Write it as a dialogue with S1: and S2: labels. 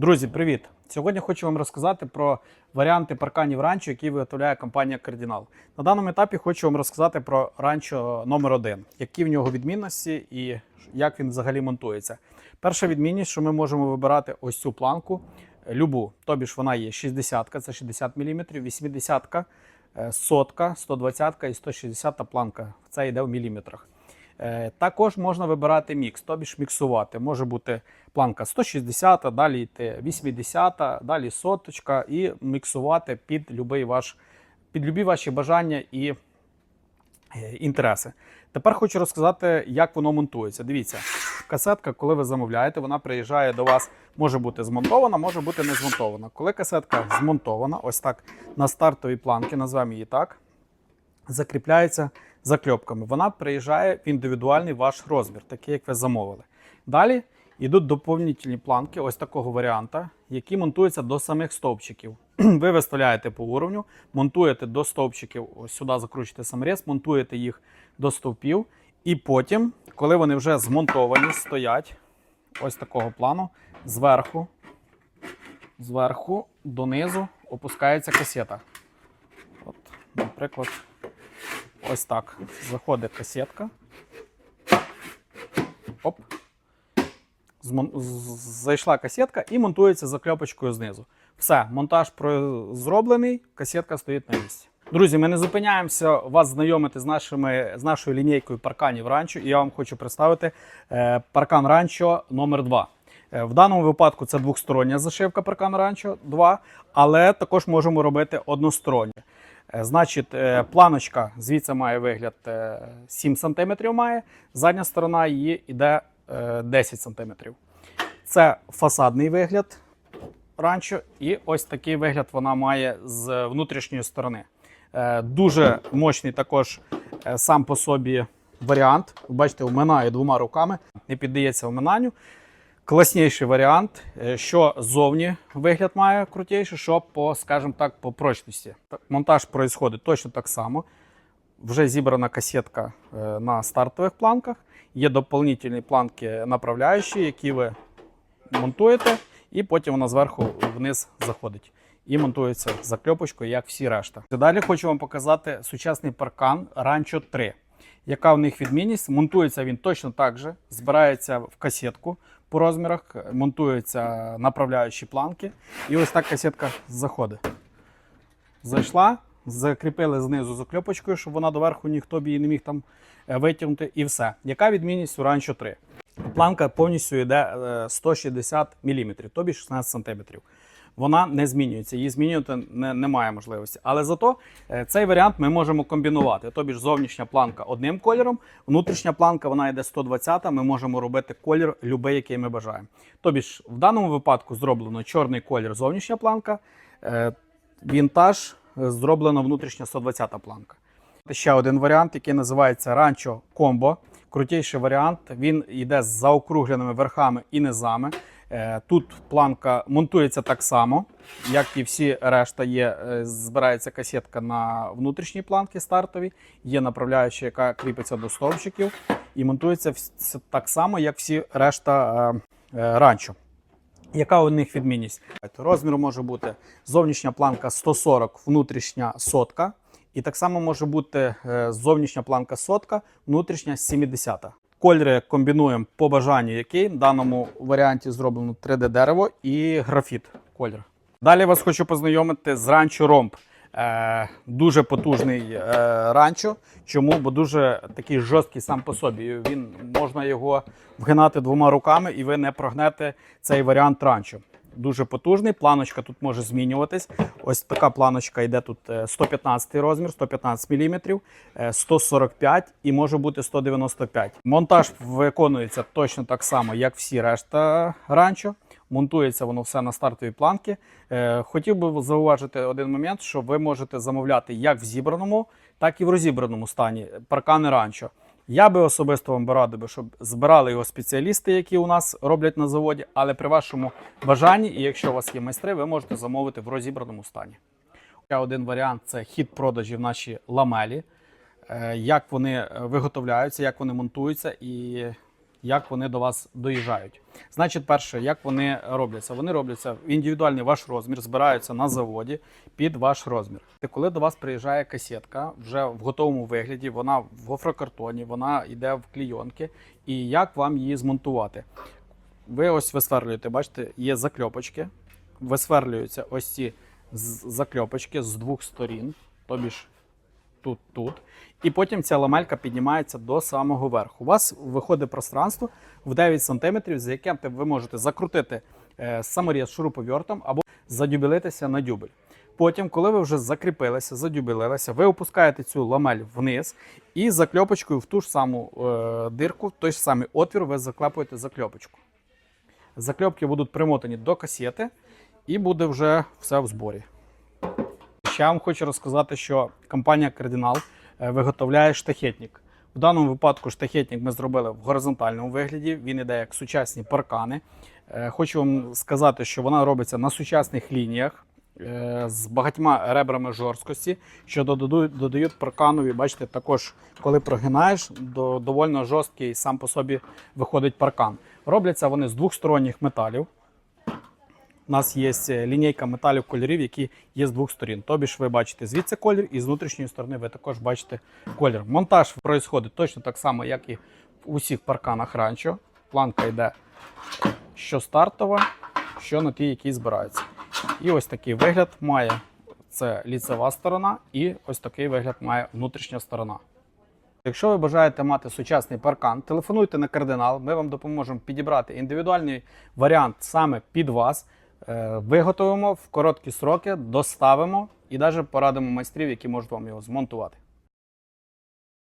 S1: Друзі, привіт! Сьогодні хочу вам розказати про варіанти парканів ранчо, які виготовляє компанія Кардінал. На даному етапі хочу вам розказати про ранчо номер 1 які в нього відмінності і як він взагалі монтується. Перша відмінність, що ми можемо вибирати ось цю планку, любу, тобі ж вона є 60-ка, це 60 мм, 80-ка, сотка, 120-ка і 160-та планка. Це йде в міліметрах. Е, Також можна вибирати мікс, тобі ж міксувати. Може бути планка 160, далі йти 80, далі соточка, і міксувати під любий ваш, під любі ваші бажання і е, інтереси. Тепер хочу розказати, як воно монтується. Дивіться, касетка, коли ви замовляєте, вона приїжджає до вас, може бути змонтована, може бути не змонтована. Коли касетка змонтована, ось так на стартовій планці, назвемо її так, закріпляється закльопками. Вона приїжджає в індивідуальний ваш розмір, такий, як ви замовили. Далі йдуть доповнительні планки ось такого варіанта, які монтуються до самих стовпчиків. Ви виставляєте по уровню, монтуєте до стовпчиків, ось сюди закручуєте саморез, монтуєте їх до стовпів. І потім, коли вони вже змонтовані, стоять ось такого плану, зверху, зверху донизу опускається касета. От, наприклад, ось так. Заходить касетка. Оп. Зайшла касетка і монтується закльопочкою знизу. Все, монтаж зроблений, касетка стоїть на місці. Друзі, ми не зупиняємося вас знайомити з, нашими, з нашою лінійкою парканів ранчо. І я вам хочу представити е, паркан ранчо номер 2 Е, В даному випадку це двохстороння зашивка паркан ранчо 2, але також можемо робити одностороннє. Е, Значить, е, планочка звідси має вигляд е, 7 см має, задня сторона її йде е, 10 см. Це фасадний вигляд ранчо, і ось такий вигляд вона має з внутрішньої сторони. Е, Дуже мощний також е, сам по собі варіант. Бачите, вминає двома руками, не піддається вминанню. Класніший варіант, е, що ззовні вигляд має крутіший, що по, скажімо так, по прочності. Монтаж происходить точно так само. Вже зібрана касетка е, на стартових планках. Є доповнительні планки направляючі, які ви монтуєте, і потім вона зверху вниз заходить. І монтується закльопочкою, як всі решта. Далі хочу вам показати сучасний паркан Rancho 3. Яка в них відмінність? Монтується він точно так же, збирається в касетку по розмірах, монтуються направляючі планки. І ось так касетка заходить. Зайшла, закріпили знизу закльопочкою, щоб вона доверху ніхто б її не міг там е, витягнути, і все. Яка відмінність у Rancho 3? Планка повністю йде е, 160 мм, тобі 16 см. Вона не змінюється, її змінювати не, немає можливості. Але зато е, цей варіант ми можемо комбінувати. Тобі ж зовнішня планка одним кольором, внутрішня планка вона йде 120, ми можемо робити колір любий, який ми бажаємо. Тобі ж в даному випадку зроблено чорний колір зовнішня планка, е, вінтаж е, зроблено внутрішня 120 планка. Ще один варіант, який називається Rancho Combo. Крутіший варіант. Він йде з заокругленими верхами і низами. Е, Тут планка монтується так само, як і всі решта є. е, Збирається касетка на внутрішній планці стартовій, є направляюча, яка кріпиться до стовпчиків, і монтується так само, як всі решта е, ранчо. Яка у них відмінність? Розмір може бути зовнішня планка 140, внутрішня сотка. І так само може бути е, зовнішня планка сотка, внутрішня 70. Кольори комбінуємо по бажанню, який в даному варіанті зроблено 3D дерево і графіт колір. Далі вас хочу познайомити з ранчо Ромб. Е, дуже потужний е, ранчо. Чому? Бо дуже такий жорсткий сам по собі. Він можна його вгинати двома руками, і ви не прогнете цей варіант ранчо. Дуже потужний. Планочка тут може змінюватись. Ось така планочка йде тут е, 115 розмір, 115 мм, е, 145 і може бути 195. Монтаж виконується точно так само, як всі решта ранчо. Монтується воно все на стартовій планці. Е, Хотів би зауважити один момент, що ви можете замовляти як в зібраному, так і в розібраному стані паркани ранчо. Я би особисто вам радив, би, щоб збирали його спеціалісти, які у нас роблять на заводі, але при вашому бажанні, і якщо у вас є майстри, ви можете замовити в розібраному стані. Один варіант це хід продажів наші ламелі, Е, як вони е, виготовляються, як вони монтуються і як вони до вас доїжджають. Значить, перше, як вони робляться? Вони робляться в індивідуальний ваш розмір, збираються на заводі під ваш розмір. І коли до вас приїжджає касетка вже в готовому вигляді, вона в гофрокартоні, вона йде в клійонки. І як вам її змонтувати? Ви ось висверлюєте, бачите, є закльопочки. Висверлюються ось ці закльопочки з двох сторін, тобі ж тут, тут. І потім ця ламелька піднімається до самого верху. У вас виходить пространство в 9 см, за яким ви можете закрутити е, саморіз шуруповертом або задюбелитися на дюбель. Потім, коли ви вже закріпилися, задюбелилися, ви опускаєте цю ламель вниз і закльопочкою в ту ж саму е, дирку, в той ж самий отвір, ви заклепуєте закльопочку. Закльопки будуть примотані до касети, і буде вже все в зборі. Ще вам хочу розказати, що компанія Кардинал е, виготовляє штахетник. В даному випадку штахетник ми зробили в горизонтальному вигляді. Він іде як сучасні паркани. Е, Хочу вам сказати, що вона робиться на сучасних лініях е, з багатьма ребрами жорсткості, що додають, парканові. Бачите, також коли прогинаєш, до, довольно жорсткий сам по собі виходить паркан. Робляться вони з двохсторонніх металів. У нас є е, лінійка металів кольорів, які є з двох сторін. Тобі ж ви бачите звідси колір, і з внутрішньої сторони ви також бачите колір. Монтаж відбувається точно так само, як і в усіх парканах ранчо. Планка йде що стартова, що на тій, якій збирається. І ось такий вигляд має це ліцева сторона, і ось такий вигляд має внутрішня сторона. Якщо ви бажаєте мати сучасний паркан, телефонуйте на кардинал. Ми вам допоможемо підібрати індивідуальний варіант саме під вас. Е, Виготовимо в короткі сроки, доставимо і навіть порадимо майстрів, які можуть вам його змонтувати.